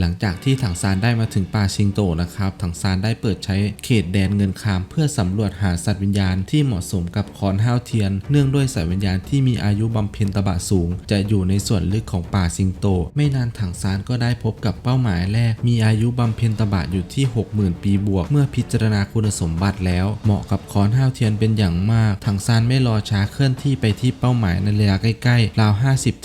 หลังจากที่ถังซานได้มาถึงป่าชิงโตนะครับ ถังซานได้เปิดใช้เขตแดนเงินคาม เพื่อสำรวจหาสัตว์วิญญาณที่เหมาะสมกับคอนห้าวเทียน เนื่องด้วยสัตว์วิญญาณที่มีอายุบำเพ็ญตบะสูง จะอยู่ในส่วนลึกของป่าสิงโต ไม่นานถังซานก็ได้พบกับเป้าหมายแรก มีอายุบำเพ็ญตบะอยู่ที่ 60,000 ปีบวก เมื่อพิจารณาคุณสมบัติแล้ว เหมาะกับคอนห้าวเทียนเป็นอย่างมาก ถังซานไม่รอช้าเคลื่อนที่ไปที่เป้าหมายในระยะใกล้ๆราว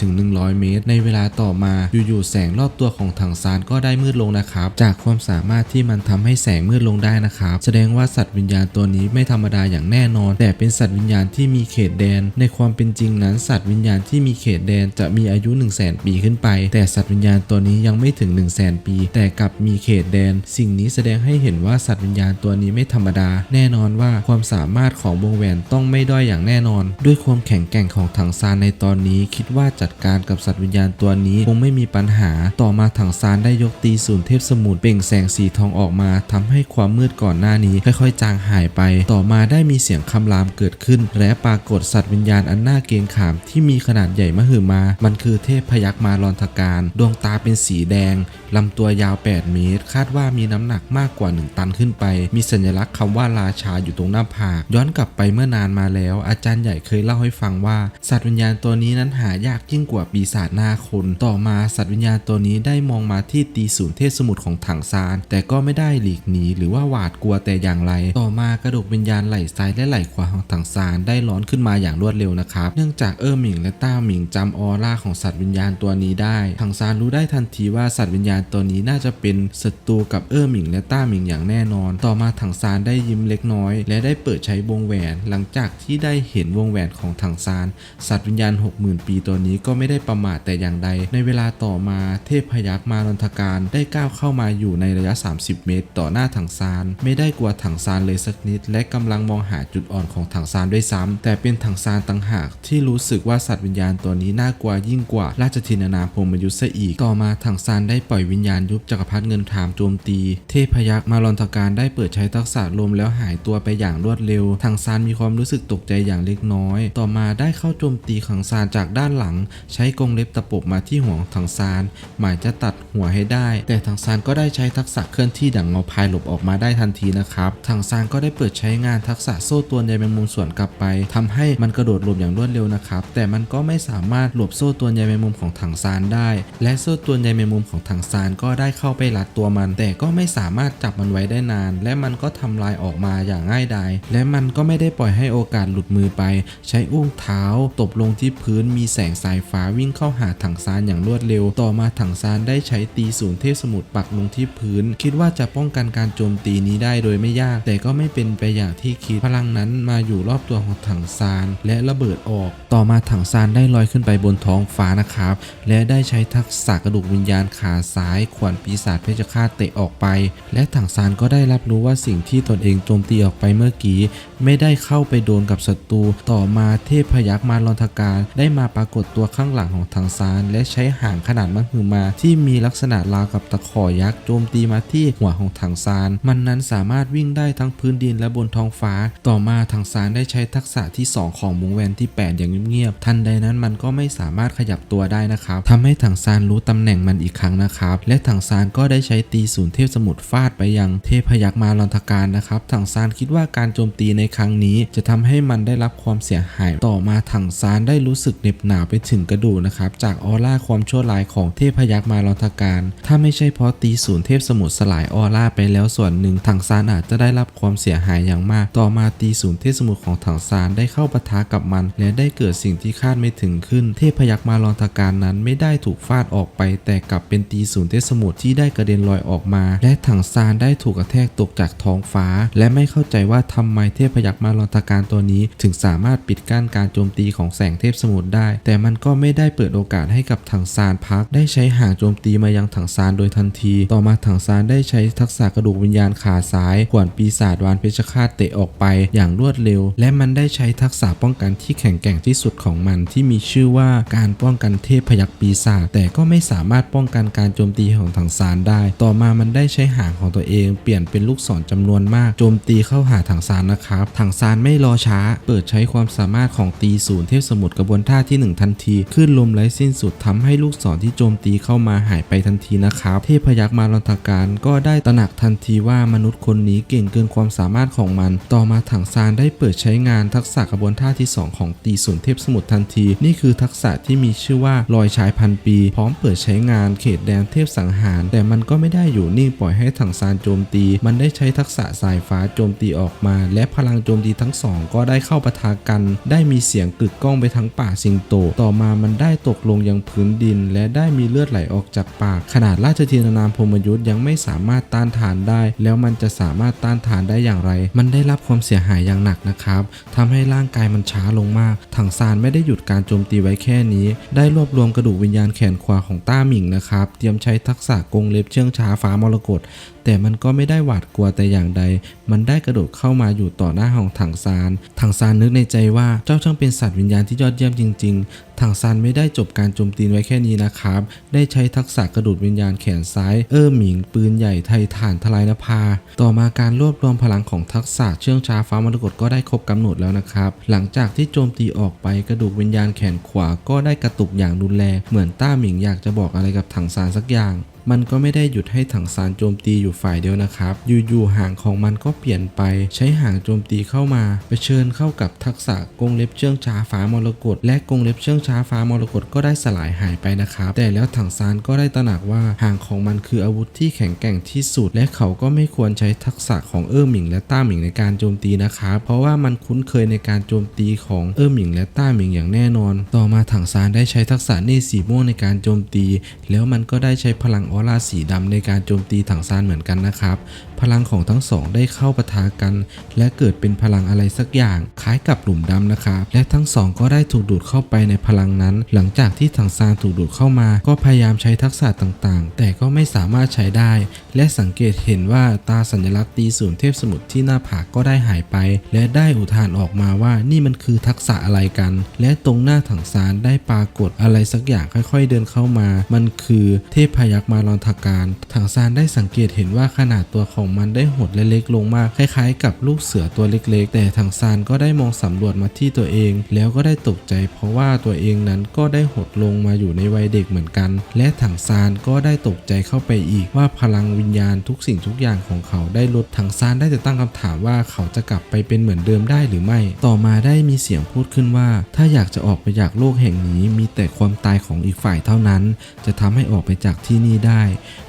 50-100 เมตร ในเวลาต่อมาอยู่ๆแสงรอบตัวของถังซานก็ได้มืดลงนะครับ จากความสามารถที่มันทำให้แสงมืดลงได้นะครับ แสดงว่าสัตว์วิญญาณตัวนี้ไม่ธรรมดาอย่างแน่นอน แต่เป็นสัตว์วิญญาณที่มีเขตแดน ในความเป็นจริงนั้น สัตว์วิญญาณที่มีเขตแดนจะมีอายุ 1 0 0 0 0แปีขึ้นไป แต่สัตว์วิญญาณตัวนี้ยังไม่ถึง 1 0 0 0 0แปี แต่กลับมีเขตแดน สิ่งนี้แสดงให้เห็นว่าสัตว์วิญญาณตัวนี้ไม่ธรรมดา แน่นอนว่าความสามารถของวงแหวนต้องไม่ด้อยอย่างแน่นอน ด้วยความแข็งแกร่งของถังซานในตอนนี้ คิดว่าจัดการกับสัตว์วิญญาณตัวนี้คงไม่มีปัญหาต่อมาถังซานได้ได้ยกตีศูนย์เทพสมุทรเปล่งแสงสีทองออกมาทำให้ความมืดก่อนหน้านี้ ค่อยๆ จางหายไป ต่อมาได้มีเสียงคำรามเกิดขึ้น และปรากฏสัตว์วิญญาณอันน่าเกรงขามที่มีขนาดใหญ่มหึมา มันคือเทพพยักมาลอนทการ ดวงตาเป็นสีแดง ลำตัวยาว 8 เมตร คาดว่ามีน้ำหนักมากกว่า 1 ตันขึ้นไป มีสัญลักษณ์คำว่าราชาอยู่ตรงหน้าผาก ย้อนกลับไปเมื่อนานมาแล้ว อาจารย์ใหญ่เคยเล่าให้ฟังว่า สัตว์วิญญาณตัวนี้นั้นหายากยิ่งกว่าปีศาจหน้าคน ต่อมาสัตว์วิญญาณตัวนี้ได้มองมาที่ตีศูนย์เทพสมุทรของถังซาน แต่ก็ไม่ได้หลีกหนีหรือว่าหวาดกลัวแต่อย่างไร ต่อมากระดูกวิญญาณไหล่ซ้ายและไหล่ขวาของถังซานได้ร้อนขึ้นมาอย่างรวดเร็วนะครับ เนื่องจากเออหมิงและต้าหมิงจำออร่าของสัตว์วิญญาณตัวนี้ได้ถังซานรู้ได้ทันทีว่าสัตว์วิญญาณตัวนี้น่าจะเป็นศัตรูกับเออร์หมิงและต้าหมิงอย่างแน่นอน ต่อมาถังซานได้ยิ้มเล็กน้อย และได้เปิดใช้วงแหวน หลังจากที่ได้เห็นวงแหวนของถังซาน สัตว์วิญญาณ 60,000 ปีตัวนี้ก็ไม่ได้ประมาทแต่อย่างใด ในเวลาต่อมาเทพพยักมารอนทการได้ก้าวเข้ามาอยู่ในระยะ 30 เมตร ต่อหน้าถังซาน ไม่ได้กลัวถังซานเลยสักนิด และกำลังมองหาจุดอ่อนของถังซานด้วยซ้ำแต่เป็นถังซานต่างหากที่รู้สึกว่าสัตว์วิญญาณตัวนี้น่ากลัวยิ่งกว่าราชธินานาพรมยุทธ์ซะอีกต่อมาถังซานได้ปล่อยวิญญาณยุบจักรพรรดิเงินถามโจมตี เทพยักษ์มารอนทการได้เปิดใช้ทักษะลมแล้วหายตัวไปอย่างรวดเร็วถังซานมีความรู้สึกตกใจอย่างเล็กน้อย ต่อมาได้เข้าโจมตีถังซานจากด้านหลัง ใช้กรงเล็บตะปบมาที่หัวของถังซาน หมายจะตัดหัวให้ได้ แต่ถังซานก็ได้ใช้ทักษะเคลื่อนที่ดังเงาพายหลบออกมาได้ทันทีนะครับถังซานก็ได้เปิดใช้งานทักษะโซ่ตัวใยแมงมุมสวนกลับไปทำให้มันกระโดดหลบอย่างรวดเร็วนะครับ แต่มันก็ไม่สามารถหลบโซ่ตัวใยแมงมุมของถังซานได้ และโซ่ตัวใยแมงมุมของถังซานก็ได้เข้าไปรัดตัวมัน แต่ก็ไม่สามารถจับมันไว้ได้นาน และมันก็ทำลายออกมาอย่างง่ายดายและมันก็ไม่ได้ปล่อยให้โอกาสหลุดมือไป ใช้อุ้งเท้า ตบลงที่พื้นมีแสงสายฟ้าวิ่งเข้าหาถังซานอย่างรวดเร็ว ต่อมาถังซานได้ใช้ตีศูนย์เทพสมุทรปักลงที่พื้น คิดว่าจะป้องกันการโจมตีนี้ได้โดยไม่ยาก แต่ก็ไม่เป็นไปอย่างที่คิดพลังนั้นมาอยู่รอบตัวของถังซานและระเบิดออก ต่อมาถังซานได้ลอยขึ้นไปบนท้องฟ้านะครับและได้ใช้ทักษะกระดูกวิญญาณขาซ้ายขวานปีศาจเพชฌฆาตเตะออกไป และถังซานก็ได้รับรู้ว่าสิ่งที่ตนเองโจมตีออกไปเมื่อกี้ ไม่ได้เข้าไปโดนกับศัตรู ต่อมาเทพพยักษ์มารลอนทการได้มาปรากฏตัวข้างหลังของถังซาน และใช้หางขนาดมหึมา ที่มีลักษณะราวกับตะขอยักษ์โจมตีมาที่หัวของถังซาน มันนั้นสามารถวิ่งได้ทั้งพื้นดินและบนท้องฟ้า ต่อมาถังซานได้ใช้ทักษะที่ 2 ของวงแหวนที่ 8 อย่างเงียบๆทันใดนั้นมันก็ไม่สามารถขยับตัวได้นะครับทำให้ถังซานรู้ตำแหน่งมันอีกครั้งนะครับ และถังซานก็ได้ใช้ตีศูนย์เทพสมุทรฟาดไปยังเทพพยักษ์มารอนทการนะครับถังซานคิดว่าการโจมตีในครั้งนี้ จะทำให้มันได้รับความเสียหาย ต่อมาถังซานได้รู้สึกเหน็บหนาวไปถึงกระดูกนะครับ จากออร่าความชั่วร้ายของเทพพยักมารอนทการ ถ้าไม่ใช่เพราะตีศูนย์เทพสมุทรสลายออร่าไปแล้วส่วนหนึ่งถังซานอาจจะได้รับความเสียหายอย่างมาก ต่อมาตีศูนย์เทพสมุทรของถังซานได้เข้าปะทะกับมัน และได้เกิดสิ่งที่คาดไม่ถึงขึ้น เทพพยักมารอนทการนั้นไม่ได้ถูกฟาดออกไป แต่กลับเป็นตีศูนย์เทพสมุทรที่ได้กระเด็นลอยออกมา และถังซานได้ถูกกระแทกตกจากท้องฟ้า และไม่เข้าใจว่าทำไมเทพพยักมารอนทการตัวนี้ ถึงสามารถปิดกั้นการโจมตีของแสงเทพสมุทรได้ แต่มันก็ไม่ได้เปิดโอกาสให้กับถังซานพัก ได้ใช้หางโจมตีมายังถังซานโดยทันที ต่อมาถังซานได้ใช้ทักษะกระดูกวิญญาณขาซ้ายขวานปีศาจวานเพชฌฆาตเตะออกไปอย่างรวดเร็ว และมันได้ใช้ทักษะป้องกันที่แข็งแกร่งที่สุดของมันที่มีชื่อว่าการป้องกันเทพพยักปีศาจแต่ก็ไม่สามารถป้องกันการโจมตีของถังซานได้ ต่อมามันได้ใช้หางของตัวเอง เปลี่ยนเป็นลูกศรจำนวนมากโจมตีเข้าหาถังซานนะครับถังซานไม่รอช้า เปิดใช้ความสามารถของตีศูนย์เทพสมุทรกระบวนท่าที่หนึ่งทันทีขึ้นลมไร้สิ้นสุดทำให้ลูกศรที่โจมตีเข้ามาหายไปทันทีนะครับ เทพยักษ์มาลอนทการก็ได้ตระหนักทันทีว่ามนุษย์คนนี้เก่งเกินความสามารถของมัน ต่อมาถังซานได้เปิดใช้งานทักษะกระบวนท่าที่ 2 ของตีศูนย์เทพสมุทรทันที นี่คือทักษะที่มีชื่อว่าลอยชายพันปี พร้อมเปิดใช้งานเขตแดนเทพสังหาร แต่มันก็ไม่ได้อยู่นิ่งปล่อยให้ถังซานโจมตี มันได้ใช้ทักษะสายฟ้าโจมตีออกมา และพลังโจมตีทั้งสองก็ได้เข้าปะทะกัน ได้มีเสียงกึกก้องไปทั้งป่าสิงโต ต่อมามันได้ตกลงยังพื้นดิน และได้มีเลือดไหลออกจากปาก ขนาดราชเทีนานามพมยุทธ์ยังไม่สามารถต้านทานได้ แล้วมันจะสามารถต้านทานได้อย่างไร มันได้รับความเสียหายอย่างหนักนะครับทำให้ร่างกายมันช้าลงมาก ถังซานไม่ได้หยุดการโจมตีไว้แค่นี้ ได้รวบรวมกระดูกวิญญาณแขนขวาของต้าหมิงนะครับ เตรียมใช้ทักษะกงเล็บเชื่องช้าฟ้ามรกตแต่มันก็ไม่ได้หวาดกลัวแต่อย่างใด มันได้กระโดดเข้ามาอยู่ต่อหน้าของถังซาน ถังซานนึกในใจว่าเจ้าช่างเป็นสัตว์วิญญาณที่ยอดเยี่ยมจริงๆ ถังซานไม่ได้จบการโจมตีไว้แค่นี้นะครับ ได้ใช้ทักษะกระดูดวิญญาณแขนซ้าย เอ้อหมิง ปืนใหญ่ไทถ่านทลายนภา ต่อมาการรวบรวมพลังของทักษะเชื่องช้าฟ้ามรกตก็ได้ครบกำหนดแล้วนะครับ หลังจากที่โจมตีออกไปกระดูกวิญญาณแขนขวาก็ได้กระตุกอย่างรุนแรงเหมือนต้าหมิงอยากจะบอกอะไรกับถังซานสักอย่างมันก็ไม่ได้หยุดให้ถังซานโจมตีอยู่ฝ่ายเดียวนะครับ อยู่ๆหางของมันก็เปลี่ยนไป ใช้หางโจมตีเข้ามาไปเชิญเข้ากับทักษะกงเล็บเชื่องช้าฟ้ามรกตและกงเล็บเชื่องช้าฟ้ามรกตก็ได้สลายหายไปนะครับ แต่แล้วถังซานก็ได้ตระหนักว่าหางของมันคืออาวุธที่แข็งแกร่งที่สุด และเขาก็ไม่ควรใช้ทักษะของเออร์หมิงและต้าหมิงในการโจมตีนะครับ เพราะว่ามันคุ้นเคยในการโจมตีของเออร์หมิงและต้าหมิงอย่างแน่นอน ต่อมาถังซานได้ใช้ทักษะเนตรสีม่วงในการโจมตี แล้วมันก็ได้ใช้พลังออร่าสีดำในการโจมตีถังซานเหมือนกันนะครับ พลังของทั้งสองได้เข้าปะทะกัน และเกิดเป็นพลังอะไรสักอย่างคล้ายกับหลุมดำนะครับและทั้งสองก็ได้ถูกดูดเข้าไปในพลังลังนั้น หลังจากที่ถังซานถูกดูดเข้ามา ก็พยายามใช้ทักษะต่างๆ แต่ก็ไม่สามารถใช้ได้และสังเกตเห็นว่าตาสัญลักษณ์ตีศูนย์เทพสมุทรที่หน้าผากก็ได้หายไป และได้อุทานออกมาว่านี่มันคือทักษะอะไรกัน และตรงหน้าถังซานได้ปรากฏอะไรสักอย่างค่อย ๆ เดินเข้ามา มันคือเทพพยักษ์มาลอนทการ ถังซานได้สังเกตเห็นว่าขนาดตัวของมันได้หดและเล็กลงมากคล้าย ๆ กับลูกเสือตัวเล็ก ๆ แต่ถังซานก็ได้มองสำรวจมาที่ตัวเอง แล้วก็ได้ตกใจ เพราะว่าตัวเองนั้นก็ได้หดลงมาอยู่ในวัยเด็กเหมือนกัน และถังซานก็ได้ตกใจเข้าไปอีกว่าพลังวิญญาณทุกสิ่งทุกอย่างของเขาได้ลดถังซานได้แต่ตั้งคำถามว่าเขาจะกลับไปเป็นเหมือนเดิมได้หรือไม่ ต่อมาได้มีเสียงพูดขึ้นว่า ถ้าอยากจะออกไปจากโลกแห่งนี้มีแต่ความตายของอีกฝ่ายเท่านั้น จะทำให้ออกไปจากที่นี่ได้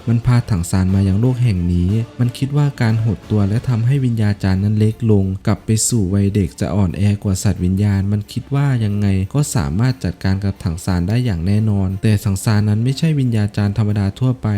มันพาถังซานมายังโลกแห่งนี้ มันคิดว่าการหดตัวและทำให้วิญญาจารย์นั้นเล็กลง กลับไปสู่วัยเด็กจะอ่อนแอกว่าสัตว์วิญญาณ มันคิดว่ายังไงก็สามารถจัดการกับถังซานได้อย่างแน่นอน แต่ถังซานนั้นไม่ใช่วิญญาจารย์ธรรมดาทั่วไป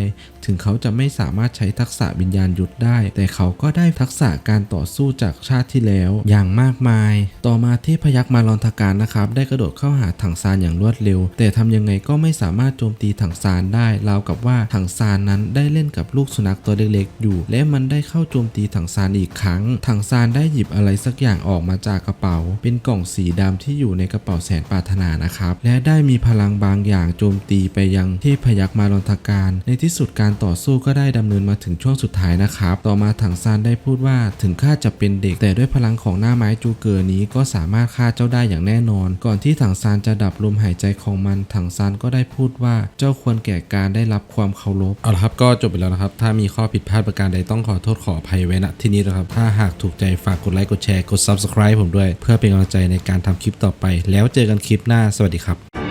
ถึงเขาจะไม่สามารถใช้ทักษะวิญญาณหยุดได้ แต่เขาก็ได้ทักษะการต่อสู้จากชาติที่แล้ว อย่างมากมาย ต่อมาเทพยักษ์มาลอนทการนะครับ ได้กระโดดเข้าหาถังซานอย่างรวดเร็ว แต่ทำยังไงก็ไม่สามารถโจมตีถังซานได้ราวกับว่าถังซานนั้นได้เล่นกับลูกสุนัขตัวเล็กๆ อยู่ และมันได้เข้าโจมตีถังซานอีกครั้ง ถังซานได้หยิบอะไรสักอย่างออกมาจากกระเป๋า เป็นกล่องสีดำที่อยู่ในกระเป๋าแสนปรารถนานะครับ และได้มีพลังบางอย่างโจมตีไปยังเทพยักษ์มาลอนทการ ในที่สุดการต่อสู้ก็ได้ดำเนินมาถึงช่วงสุดท้ายนะครับ ต่อมาถังซานได้พูดว่าถึงข้าจะเป็นเด็ก แต่ด้วยพลังของหน้าไม้จูเกอร์นี้ก็สามารถฆ่าเจ้าได้อย่างแน่นอน ก่อนที่ถังซานจะดับลมหายใจของมัน ถังซานก็ได้พูดว่าเจ้าควรแก่การได้รับความเคารพอาลครับก็จบไปแล้วนะครับ ถ้ามีข้อผิดพลาดประการใดต้องขอโทษขออภัยไว้ณที่นี้นะครับ ถ้าหากถูกใจฝากกดไลค์กดแชร์กด subscribe ผมด้วย เพื่อเป็นกำลังใจในการทำคลิปต่อไป แล้วเจอกันคลิปหน้าสวัสดีครับ